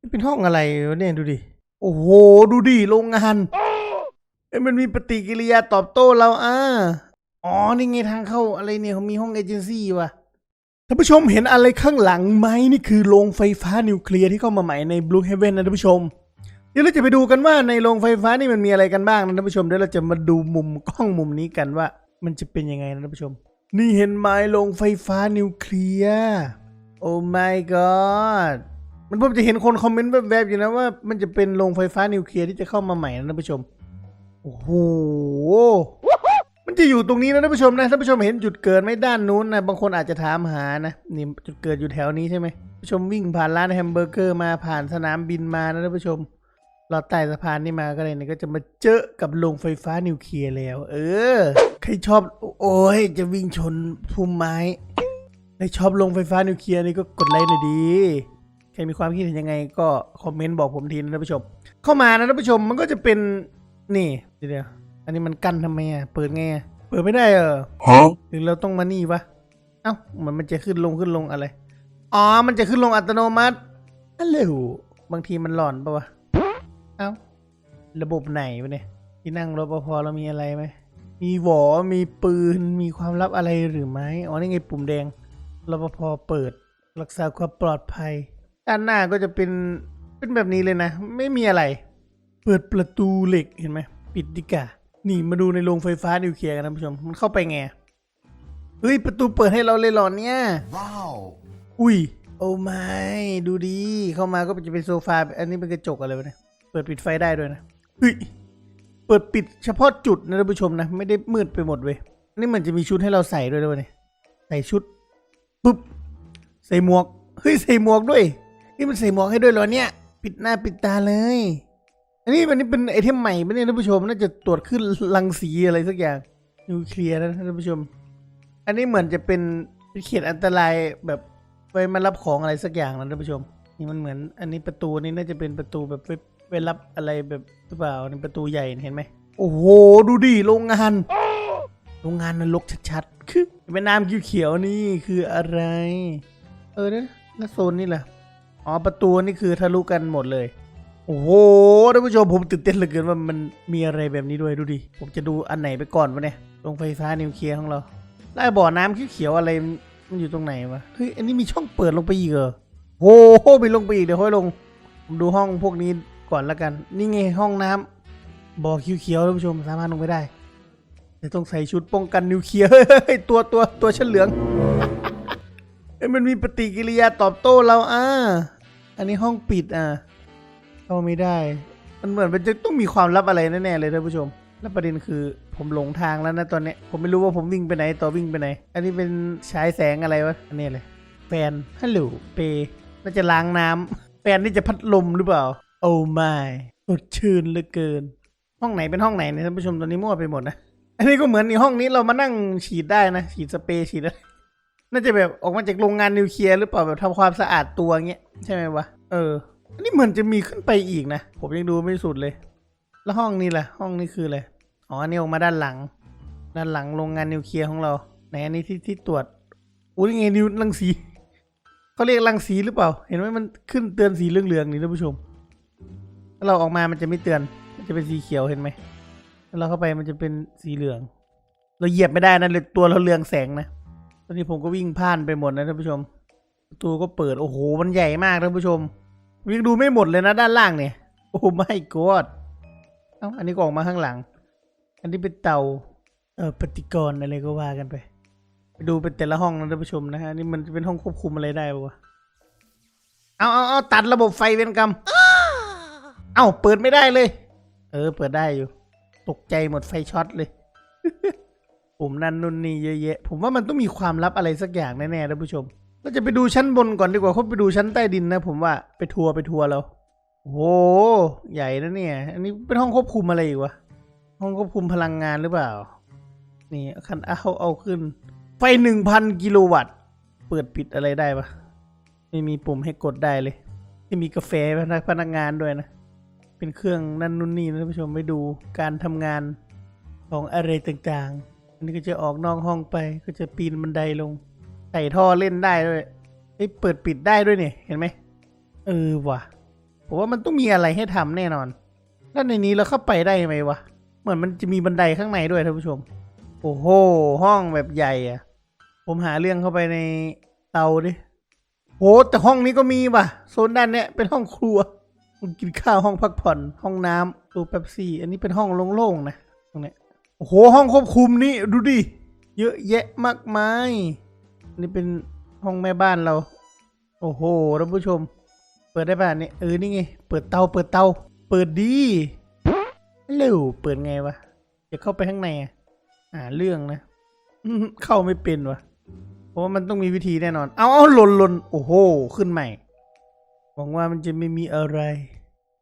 นี่เป็นห้องอะไรวะเนี่ยดูดิ โอ้โห ดูดิ โรงงานเอ้มันมีปฏิกิริยาตอบโต้เราอ่าอ๋อ นี่ไงทางเข้าอะไรเนี่ยเขามีห้องเอเจนซี่ว่ะท่านผู้ชมเห็นอะไรข้างหลังไหมนี่คือโรงไฟฟ้านิวเคลียร์ที่เข้ามาใหม่ใน Blue Heaven นะท่านผู้ชม เดี๋ยวเราจะไปดูกันว่าในโรงไฟฟ้านี่มันมีอะไรกันบ้างนะท่านผู้ชมเดี๋ยวเราจะมาดูมุมกล้องมุมนี้กันว่า มันจะเป็นยังไงนะท่านผู้ชม นี่เห็นไหมโรงไฟฟ้านิวเคลียร์โอ้ my god มันผมจะเห็นคนคอมเมนต์แวบๆอยู่นะว่ามันจะเป็นโรงไฟฟ้านิวเคลียร์ที่จะเข้ามาใหม่นะท่านผู้ชม โอ้โห มันจะอยู่ตรงนี้นะท่านผู้ชมนะท่านผู้ชมเห็นจุดเกิดไหมด้านนู้นนะบางคนอาจจะถามหานะนี่จุดเกิดอยู่แถวนี้ใช่ไหมท่านผู้ชมวิ่งผ่านร้านแฮมเบอร์เกอร์มาผ่านสนามบินมานะท่านผู้ชมลอดใต้สะพานนี่มาก็เลยเนี่ยก็จะมาเจอกับโรงไฟฟ้านิวเคลียร์แล้ว เออ ใครชอบ โอ้ยจะวิ่งชนพุ่มไม้ใครชอบโรงไฟฟ้านิวเคลียร์นี่ก็กดไลค์หน่อยดี รมีความคิดเห็นยังไงก็คอมเมนต์บอกผมทีนะท่านผู้ชม เข้ามานะท่านผู้ชมมันก็จะเป็นนี่เดี๋ยวๆอันนี้มันกั้นทำไมอะเปิดไงอะเปิดไม่ได้เออ Huh? หรือเราต้องมานี่วะเอ้ามันมันจะขึ้นลงขึ้นลงอะไรอ๋อมันจะขึ้นลงอัตโนมัติฮัลโหลบางทีมันหลอนปะวะเอ้าระบบไหนวะเนี่ยที่นั่งรปภเรามีอะไรไหมมีหวอมีปืน มีความลับอะไรหรือไม่ อ๋อ นี่ไงปุ่มแดงรปภเปิด รักษาความปลอดภัย ด้านหน้าก็จะเป็นเป็นแบบนี้เลยนะ ไม่มีอะไร เปิดประตูเหล็กเห็นไหมปิดดีกว่านี่มาดูในโรงไฟฟ้านิวเคลียร์กันนะผู้ชม มันเข้าไปไงเฮ้ยประตูเปิดให้เราเลยเหรอเนี่ย Wow. อุ้ย โอ้ไม่ดูดีเข้ามาก็จะเป็นโซฟาอันนี้เป็นกระจกอะไรวะเนี่ยเปิดปิดไฟได้ด้วยนะเฮ้ยเปิดปิดเฉพาะจุดนะท่านผู้ชมนะ ไม่ได้มืดไปหมดเว้ยอันนี่มันจะมีชุดให้เราใส่ด้วยด้วยเนี่ยใส่ชุดปุ๊บใส่หมวกเฮ้ยใส่หมวกด้วย นี่มันใส่หมวกให้ด้วยเหรอเนี่ย ปิดหน้าปิดตาเลย อันนี้มันนี่เป็นไอเทมใหม่ไหมเนี่ยท่านผู้ชมน่าจะตรวจขึ้นรังสีอะไรสักอย่างนิวเคลียร์นะท่านผู้ชม อันนี้เหมือนจะเป็นเป็นอันตรายแบบไว้มารับของอะไรสักอย่างนะท่านผู้ชม นี่มันเหมือน อันนี้ประตูนี่น่าจะเป็นประตูแบบไว้รับอะไรแบบหรือเปล่านี่ประตูใหญ่เห็นไหมโอ้โห ดูดิโรงงานโรงงานนรกชัดๆ คือแม่น้ำเขียวๆนี่คืออะไร เออเนี่ยแล้วโซนนี่แหละ อ๋อประตูนี่คือทะลุกันหมดเลย โอ้โหท่านผู้ชมผมตื่นเต้นเหลือเกินว่ามันมีอะไรแบบนี้ด้วยดูดิ ผมจะดูอันไหนไปก่อนวะเนี่ยโรงไฟฟ้านิวเคลียร์ของเราแล้วไอ้บ่อน้ำเขียวๆอะไรมันอยู่ตรงไหนวะ เฮ้ย อันนี้มีช่องเปิดลงไปอีกเหรอโอ้โหไปลงไปอีกเดี๋ยวค่อยลง ผมดูห้องพวกนี้ก่อนละกัน นี่ไงห้องน้ำบ่อเขียวๆท่านผู้ชมสามารถลงไปได้แต่ต้องใส่ชุดป้องกันนิวเคลียร์ เฮ้ย ตัวตัวตัวฉันเหลือง เอ้ยมันมีปฏิกิริยาตอบโต้เราอ่าอันนี้ห้องปิดอะเข้าไม่ได้ มันเหมือนมันจะต้องมีความลับอะไรแน่ๆเลยท่านผู้ชม แล้วประเด็นคือผมหลงทางแล้วนะตอนเนี้ยผมไม่รู้ว่าผมวิ่งไปไหนต่อวิ่งไปไหน อันนี้เป็นฉายแสงอะไรวะอันนี้เลยแฟนฮัลโหลเปน่าจะล้างน้ำแฟนนี่จะพัดลมหรือเปล่า โอ้ไม่สดชื่นเหลือเกิน ห้องไหนเป็นห้องไหนเนี่ยท่านผู้ชมตอนนี้มั่วไปหมดนะอันนี้ก็เหมือนในห้องนี้เรามานั่งฉีดได้นะ ฉีดสเปรย์ฉีดอะไร น่าจะแบบออกมาจากโรงงานนิวเคลียร์หรือเปล่าแบบทำความสะอาดตัวเงี้ยใช่ไหมวะเออ อันนี้เหมือนจะมีขึ้นไปอีกนะ ผมยังดูไม่สุดเลย แล้วห้องนี้แหละห้องนี้คืออะไรอ๋ออันนี้ออกมาด้านหลัง ด้านหลังโรงงานนิวเคลียร์ของเราไหนอันนี้ที่ที่ตรวจอุ้ยไงนิวรังสีเขาเรียกรังสีหรือเปล่า เห็นไหมมันขึ้นเตือนสีเหลืองๆนี่ท่านผู้ชมถ้าเราออกมามันจะไม่เตือน มันจะเป็นสีเขียวเห็นไหมถ้าเราเข้าไปมันจะเป็นสีเหลือง เราเหยียบไม่ได้นะเลยตัวเราเรืองแสงนะ อนนี้ผมก็วิ่งผ่านไปหมดนะท่านผู้ชมประตูก็เปิดโอ้โหมันใหญ่มากท่านผู้ชม วิ่งดูไม่หมดเลยนะด้านล่างเนี่ย โอ้ไม่กอดเอ้าอันนี้ก็ออกมาข้างหลัง อันนี้เป็นเตาเออปฏิกรณ์อะไรก็ว่ากันไปไปดูเป็นแต่ละห้องนะท่านผู้ชมนะฮะนี่มันเป็นห้องควบคุมอะไรได้ปะวะเอาเอาเอาตัดระบบไฟเวนกรรมเอ้าเปิดไม่ได้เลย เออ เปิดได้อยู่ ตกใจหมดไฟช็อตเลย ปุ่มนั่นนู่นนี่เยอะแยะผมว่ามันต้องมีความลับอะไรสักอย่างแน่ๆท่านผู้ชมเราจะไปดูชั้นบนก่อนดีกว่าเขาไปดูชั้นใต้ดินนะ ผมว่าไปทัวร์ไปทัวร์แล้วโอ้โหใหญ่นะเนี่ย อันนี้เป็นห้องควบคุมอะไรอีกวะห้องควบคุมพลังงานหรือเปล่า นี่คันเอาเอาขึ้น ไฟหนึ่งพันกิโลวัตต์ เปิดปิดอะไรได้ปะไม่มีปุ่มให้กดได้เลยไม่มีกาแฟพนักพนักงานด้วยนะ เป็นเครื่องนั่นนู่นนี่นะท่านผู้ชมไปดูการทำงานของอะไรต่างๆ นนี้ก็จะออกนอกห้องไป ก็จะปีนบันไดลงใส่ท่อเล่นได้ด้วยเอ้เปิดปิดได้ด้วยเนี่ยเห็นไหมเออว่ะผมว่ามันต้องมีอะไรให้ทำแน่นอน แล้วในนี้เราเข้าไปได้ไหมวะ เหมือนมันจะมีบันไดข้างในด้วยท่านผู้ชม โอ้โห ห้องแบบใหญ่อะ ผมหาเรื่องเข้าไปในเตาดิโหแต่ห้องนี้ก็มีว่ะ โซนด้านเนี้ยเป็นห้องครัวกินข้าวห้องพักผ่อน ห้องน้ำตู้เป๊ปซี่ อันนี้เป็นห้องโล่งๆนะตรงเนี้ย โอ้โหห้องควบคุมนี่ดูดิ เยอะแยะมากมาย นี่เป็นห้องแม่บ้านเรา โอ้โหท่านผู้ชม เปิดได้ป่ะเนี่ยเออนี่ไง เปิดเตาเปิดเตา เปิดดีฮัลโหลเปิดไงวะจะเข้าไปข้างในอะอ่าเรื่องนะเข้าไม่เป็นวะเพราะว่ามันต้องมีวิธีแน่นอน เอาเอาหล่นหล่นโอ้โห ขึ้นใหม่ หวังว่ามันจะไม่มีอะไร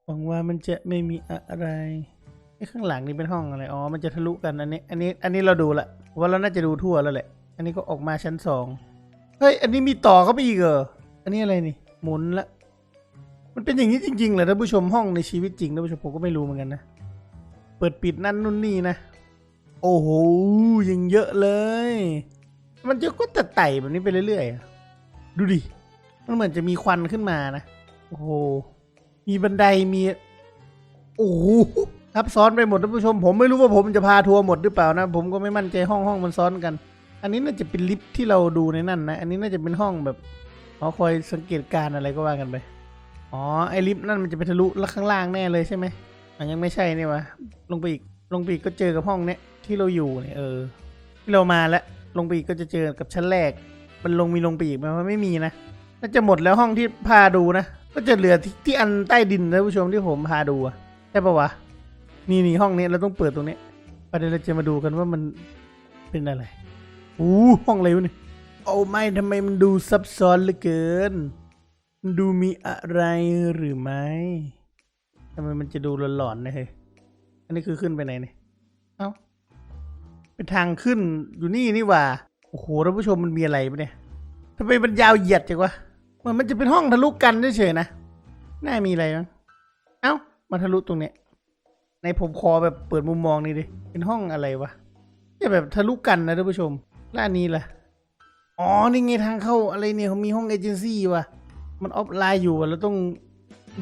หวังว่ามันจะไม่มีอะไร ข้างหลังนี่เป็นห้องอะไร อ๋อ มันจะทะลุกันอันนี้ อันนี้ อันนี้เราดูละ ว่าเราน่าจะดูทั่วแล้วแหละ อันนี้ก็ออกมาชั้นสอง เฮ้ย อันนี้มีต่อเข้าไปอีกเหรอ อันนี้อะไรนี่ หมุนละ มันเป็นอย่างนี้จริงๆเหรอท่านผู้ชมห้องในชีวิตจริงท่านผู้ชมผมก็ไม่รู้เหมือนกันนะ เปิดปิดนั่นนู่นนี่นะ โอ้โหยังเยอะเลย มันจะก็แต่ไต่แบบนี้ไปเรื่อยๆ ดูดิ มันเหมือนจะมีควันขึ้นมานะ โอ้โห มีบันไดมี โอ้โห ทับซ้อนไปหมดท่านผู้ชม ผมไม่รู้ว่าผมจะพาทัวร์หมดหรือเปล่านะ ผมก็ไม่มั่นใจห้องห้องมันซ้อนกัน อันนี้น่าจะเป็นลิฟต์ที่เราดูในนั่นนะ อันนี้น่าจะเป็นห้องแบบขาคอยสังเกตการณ์อะไรก็ว่ากันไป อ๋อ ไอลิฟต์นั่นมันจะไปทะลุแล้วข้างล่างแน่เลยใช่ไหมอันยังไม่ใช่นี่วะ ลงไปอีก ลงไปอีกก็เจอกับห้องเนี้ยที่เราอยู่เนี่ยเออ ที่เรามาแล้ว ลงไปอีกก็จะเจอกับชั้นแรก มันลงมีลงไปอีกไหมมันไม่มีนะ น่าจะหมดแล้วห้องที่พาดูนะ ก็จะเหลือที่ที่อันใต้ดินนะผู้ชมที่ผมพาดูอะใช่ปะวะ นี่นี่ห้องนี้เราต้องเปิดตรงนี้ประเด็นเราจะมาดูกันว่ามันเป็นอะไรอู้ห้องอะไรวะเนี่ยโอ้ไม่ทำไมมันดูซับซ้อนเหลือเกินมันดูมีอะไรหรือไม่ทำไมมันจะดูหลอนๆนะเฮ้ยอันนี้คือขึ้นไปไหนเนี่ยเอ้าเป็นทางขึ้นอยู่นี่นี่ว่าโอ้โหท่านผู้ชมมันมีอะไรปะเนี่ยทำไมมันยาวเหยียดจังวะเหมันมันจะเป็นห้องทะลุกันเฉยๆนะน่ามีอะไรมั้งเอ้ามาทะลุตรงเนี้ย ในผมคอแบบเปิดมุมมองนี่ดิ เป็นห้องอะไรวะจะแบบทะลุกันนะท่านผู้ชมแล้วอันนี้ล่ะ อ๋อ นี่ไงทางเข้าอะไรเนี่ยเขามีห้องเอเจนซี่ว่ะ มันออฟไลน์อยู่อะเราต้อง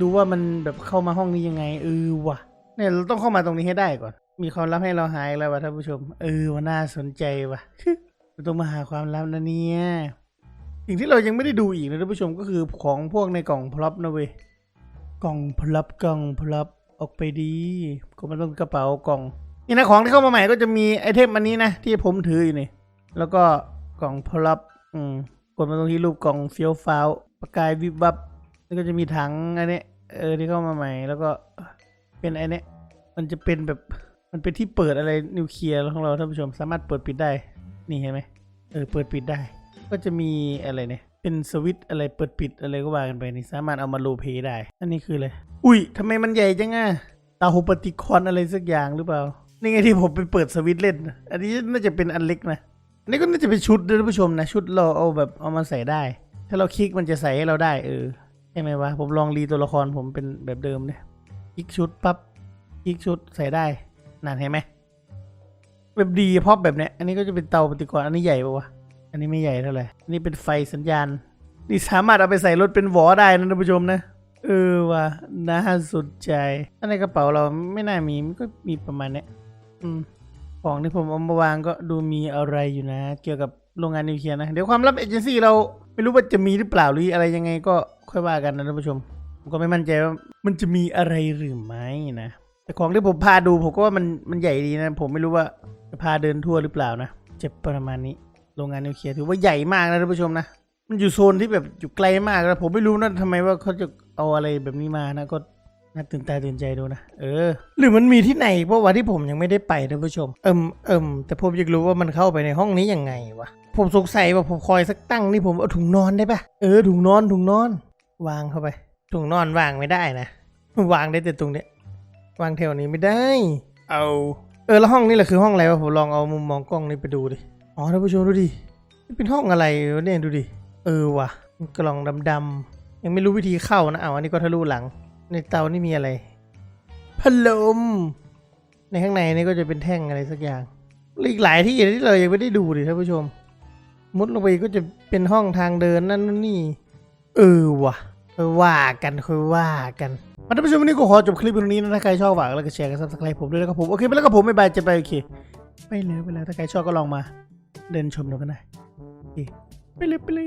ดูว่ามันแบบเข้ามาห้องนี้ยังไงเออว่ะ เนี่ยเราต้องเข้ามาตรงนี้ให้ได้ก่อน มีความลับให้เราหายแล้วว่ะท่านผู้ชม เออว่าน่าสนใจว่ะเราต้องมาหาความลับนะเนี่ยสิ่งที่เรายังไม่ได้ดูอีกนะท่านผู้ชมก็คือของพวกในกล่องพล็อปนะเว้ยกล่องพลับกล่องพลับ ออกไปดีก็มันต้องกระเป๋ากล่อง นี่นะของที่เข้ามาใหม่ก็จะมีไอเทมอันนี้นะ ที่ผมถืออยู่นี่ แล้วก็กล่องพลับ อืมกดมาตรงที่รูปกล่องเฟี้ยวฟ้าวประกายวิบวับ แล้วก็จะมีถังอันนี้เออที่เข้ามาใหม่ แล้วก็เป็นไอเนี้ยมันจะเป็นแบบมันเป็นที่เปิดอะไรนิวเคลียร์ของเราท่านผู้ชมสามารถเปิดปิดได้ นี่เห็นไหมเออเปิดปิดได้ ก็จะมีอะไรเนี่ย เป็นสวิตอะไรเปิดปิดอะไรก็ว่ากันไปนี่สามารถเอามาโลเพย์ได้ อันนี้คืออะไร อุ้ยทำไมมันใหญ่จังอะเตาปฏิกรณ์อะไรสักอย่างหรือเปล่า นี่ไงที่ผมไปเปิดสวิตเล่น อันนี้น่าจะเป็นอันเล็กนะ อันนี้ก็น่าจะเป็นชุดนะท่านผู้ชมนะ ชุดเราเอาแบบเอามาใส่ได้ ถ้าเราคลิกมันจะใส่ให้เราได้เออ ใช่ไหมวะ ผมลองรีตัวละครผมเป็นแบบเดิมเนี่ยคลิกชุดปั๊บคลิกชุดใส่ได้นั่นเห็นไหมแบบดีพอบแบบเนี้ย อันนี้ก็จะเป็นเตาปฏิกรณ์อันนี้ใหญ่ปะวะ นนี้ไม่ใหญ่เท่าไหร่อันนี้เป็นไฟสัญญาณ นี่สามารถเอาไปใส่รถเป็นหวอได้นะท่านผู้ชมนะ เออว่ะน่าสนใจอันในกระเป๋าเราไม่น่ามีมันก็มีประมาณเนี้ยอืมของที่ผมเอามาวางก็ดูมีอะไรอยู่นะ เกี่ยวกับโรงงานนิวเคลียร์นะ เดี๋ยวความลับเอเจนซี่เราไม่รู้ว่าจะมีหรือเปล่าหรืออะไรยังไงก็ค่อยว่ากันนะท่านผู้ชม ผมก็ไม่มั่นใจว่ามันจะมีอะไรหรือไม่นะ แต่ของที่ผมพาดูผมก็ว่ามันมันใหญ่ดีนะ ผมไม่รู้ว่าจะพาเดินทั่วหรือเปล่านะ เจ็บประมาณนี้ โรงงานนิวเคลียร์ถือว่าใหญ่มากนะท่านผู้ชมนะ มันอยู่โซนที่แบบอยู่ไกลมากแล้วผมไม่รู้นะทำไมว่าเขาจะเอาอะไรแบบนี้มานะก็น่าตื่นตาตื่นใจดูนะ เออ หรือมันมีที่ไหนเพราะว่าที่ผมยังไม่ได้ไปท่านผู้ชม เอิมเอิมแต่ผมอยากรู้ว่ามันเข้าไปในห้องนี้ยังไงวะ ผมสงสัยว่าผมคอยสักตั้งนี่ผมเอาถุงนอนได้ปะเออถุงนอนถุงนอน วางเข้าไป ถุงนอนวางไม่ได้นะวางได้แต่ตรงเนี้ยวางแถวนี้ไม่ได้ เอา เออแล้วห้องนี้แหละคือห้องอะไรวะผมลองเอามุมมองกล้องนี้ไปดูดิ อ๋อท่านผู้ชมดูดินี่เป็นห้องอะไรเนี่ยดูดิ เออว่ะกล่องดำๆยังไม่รู้วิธีเข้านะเอาอันนี้ก็ทะลุหลัง ในเตานี่มีอะไรพัดลม ในข้างในนี่ก็จะเป็นแท่งอะไรสักอย่างอีกหลายที่ที่เรายังไม่ได้ดูดิท่านผู้ชม มุดลงไปก็จะเป็นห้องทางเดินนั่นนี่ เออว่ะค่อยว่ากันค่อยว่ากันมาท่านผู้ชมวันนี้ก็ขอจบคลิปตรงนี้นะถ้าใครชอบฝากแล้วก็แชร์กันซับสไครป์ผมด้วยแล้วก็ผมโอเคไปแล้วก็ผมไม่บายจะไปโอเคไม่เลยไปแล้วถ้าใครชอบก็ลองมา เดินชมดูกันหน่อยไปเลยไปเลย